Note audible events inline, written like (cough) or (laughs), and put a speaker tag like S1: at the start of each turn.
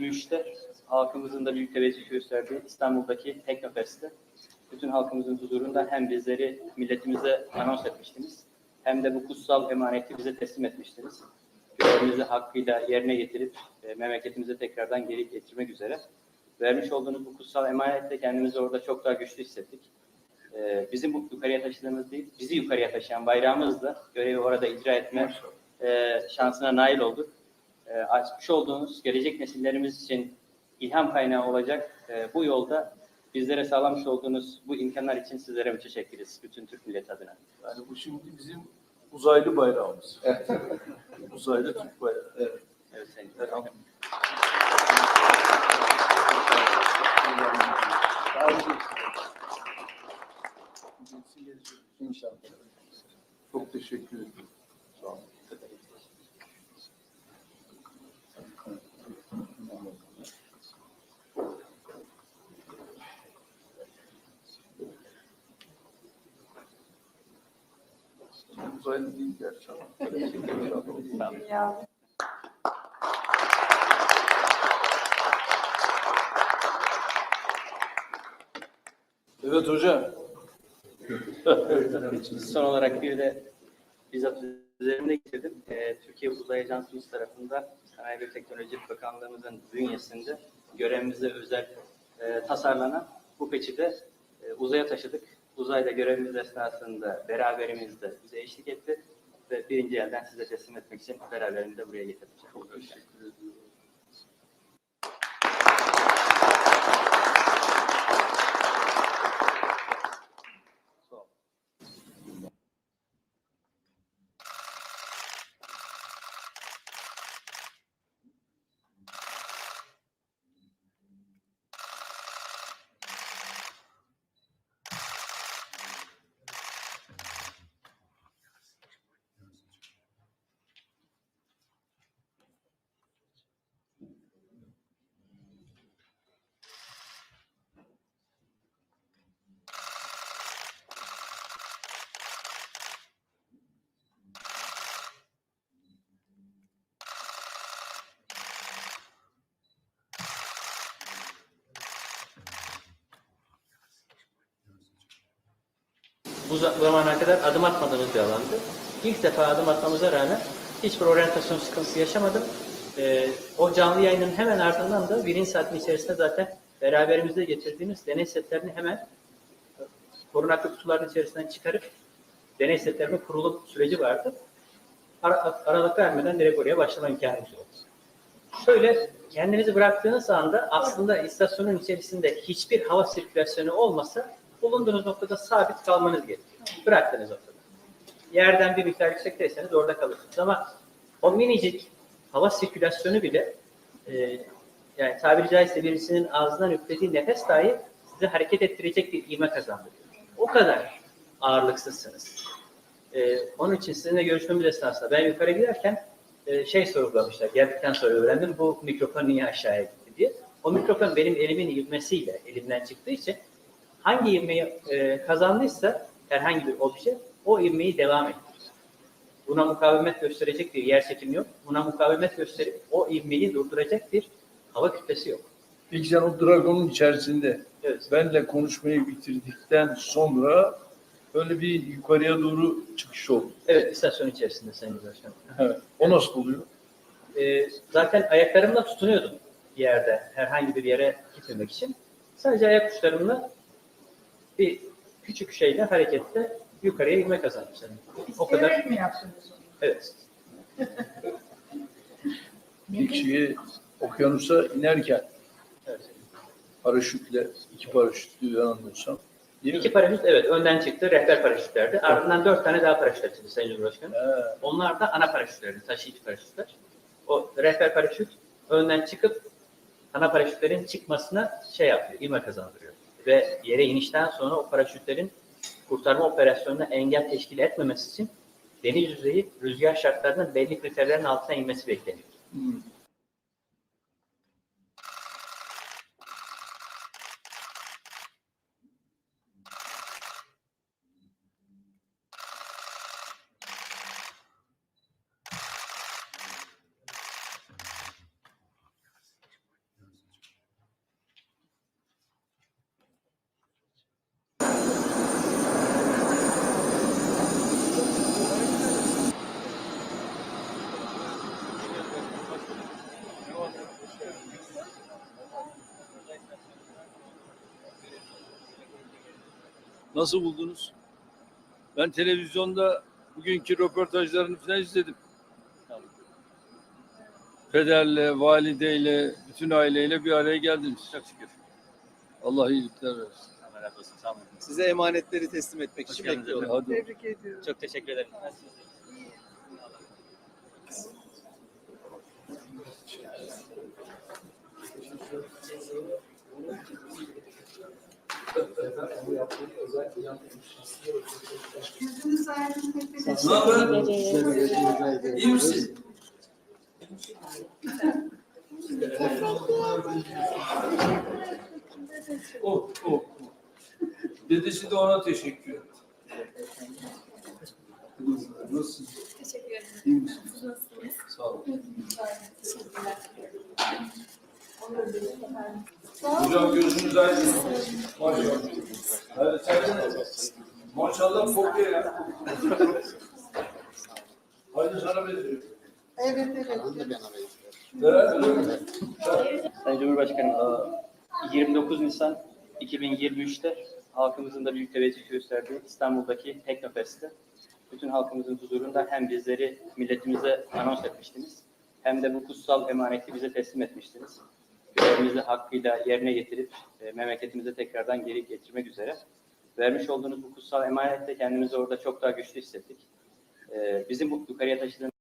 S1: 2023'te halkımızın da büyük teveccüh gösterdiği İstanbul'daki Teknofest'te bütün halkımızın huzurunda hem bizleri milletimize anons etmiştiniz hem de bu kutsal emaneti bize teslim etmiştiniz. Görevimizi hakkıyla yerine getirip e, memleketimize tekrardan geri getirmek üzere. Vermiş olduğunuz bu kutsal emanetle kendimizi orada çok daha güçlü hissettik. E, bizim bu yukarıya taşıdığımız değil, bizi yukarıya taşıyan bayrağımızla görevi orada icra etme e, şansına nail olduk. E, açmış olduğunuz gelecek nesillerimiz için ilham kaynağı olacak e, bu yolda bizlere sağlamış olduğunuz bu imkanlar için sizlere müteşekkiriz bütün Türk milleti adına.
S2: Yani bu şimdi bizim uzaylı bayrağımız. uzaylı Türk bayrağı. Evet.
S1: Evet Sayın
S2: Evet.
S1: Başkanım.
S2: İnşallah. Çok teşekkür ederim. Sağ olun. Uzaylı değil gerçi ama. (laughs) Evet hocam. (laughs)
S1: Son olarak bir de bizzat üzerinde getirdim. Ee, Türkiye Uzay Ajansımız tarafından Sanayi ve Teknoloji Bakanlığımızın bünyesinde görevimize özel e, tasarlanan bu peçi de e, uzaya taşıdık. Uzayda görevimiz esnasında beraberimizde bize eşlik etti ve birinci elden size teslim etmek için beraberinde buraya getirdik. Çok teşekkür ederim. Bu za- zamana kadar adım atmadığımız bir alandı. İlk defa adım atmamıza rağmen hiçbir oryantasyon sıkıntısı yaşamadım. Ee, o canlı yayının hemen ardından da birinci saatin içerisinde zaten beraberimizde getirdiğimiz deney setlerini hemen korunaklı kutuların içerisinden çıkarıp deney setlerine kurulum süreci vardı. Ara, aralık vermeden direkt oraya başlama imkanımız oldu. Şöyle kendinizi bıraktığınız anda aslında istasyonun içerisinde hiçbir hava sirkülasyonu olmasa bulunduğunuz noktada sabit kalmanız gerekiyor. Bıraktığınız noktada. Yerden bir miktar yüksekteyseniz orada kalırsınız. Ama o minicik hava sirkülasyonu bile e, yani tabiri caizse birisinin ağzından üflediği nefes dahi sizi hareket ettirecek bir ivme kazandırıyor. O kadar ağırlıksızsınız. Ee, onun için sizinle görüşmemiz esnasında ben yukarı giderken e, şey sorgulamışlar. Geldikten sonra öğrendim bu mikrofon niye aşağıya gitti diye. O mikrofon benim elimin ivmesiyle elimden çıktığı için hangi ivmeyi e, kazandıysa herhangi bir obje o ivmeyi devam ettirir. Buna mukavemet gösterecek bir yer çekimi yok. Buna mukavemet gösterip o ivmeyi durduracak bir hava kütlesi yok.
S2: Peki sen o Dragon'un içerisinde
S1: Evet.
S2: benle konuşmayı bitirdikten sonra böyle bir yukarıya doğru çıkış oldu.
S1: Evet istasyon içerisinde Sayın Başkanım.
S2: Evet. O nasıl oluyor?
S1: Ee, zaten ayaklarımla tutunuyordum bir yerde herhangi bir yere gitmemek için. Sadece ayak uçlarımla bir küçük şeyle hareketle yukarıya inme kazanmışlar. O kadar.
S3: İsteyerek mi yaptınız onu?
S1: Evet. (laughs)
S2: Bir kişiyi okyanusa inerken
S1: evet.
S2: paraşütle, iki paraşütlü yanılmıyorsam. Değil mi?
S1: İki paraşüt evet önden çıktı rehber paraşütlerdi. Ardından dört tane daha paraşüt açıldı Sayın Cumhurbaşkanım.
S2: He,
S1: Onlar da ana paraşütlerdi, taşıyıcı paraşütler. O rehber paraşüt önden çıkıp ana paraşütlerin çıkmasına şey yapıyor, ivme kazandırıyor. Ve yere inişten sonra o paraşütlerin kurtarma operasyonuna engel teşkil etmemesi için deniz yüzeyi rüzgar şartlarının belli kriterlerin altına inmesi bekleniyor.
S2: hmm. Nasıl buldunuz? Ben televizyonda bugünkü röportajlarını falan izledim. Pederle, valideyle, bütün aileyle bir araya geldiniz. Çok şükür. Allah iyilikler versin.
S1: Allah razı olsun. Sağ olun.
S3: Size emanetleri teslim etmek
S1: Hoş
S3: için
S1: geldiniz
S3: bekliyorum.
S2: Hadi.
S4: Tebrik ediyorum.
S1: Çok teşekkür ederim.
S4: Yüzünüz aydın.
S2: Ne haber? İyi misin? Oh, oh. Dedesi de ona teşekkür etti. Nasılsın?
S5: Teşekkür ederim.
S2: İyi misin?
S5: Nasılsınız?
S2: Sağ ol.
S5: Teşekkürler.
S2: Hocam gözünüz aydın. Maşallah. Hadi sen de. Maşallah kokuyor ya. Hadi sana benziyor.
S4: Evet evet.
S1: Sayın Cumhurbaşkanım, e, 29 Nisan 2023'te halkımızın da büyük teveccüh gösterdiği İstanbul'daki Teknofest'te bütün halkımızın huzurunda hem bizleri milletimize anons etmiştiniz hem de bu kutsal emaneti bize teslim etmiştiniz. Görevimizi hakkıyla yerine getirip e, memleketimize tekrardan geri getirmek üzere. Vermiş olduğunuz bu kutsal emanette kendimizi orada çok daha güçlü hissettik. E, bizim bu yukarıya taşıdığımız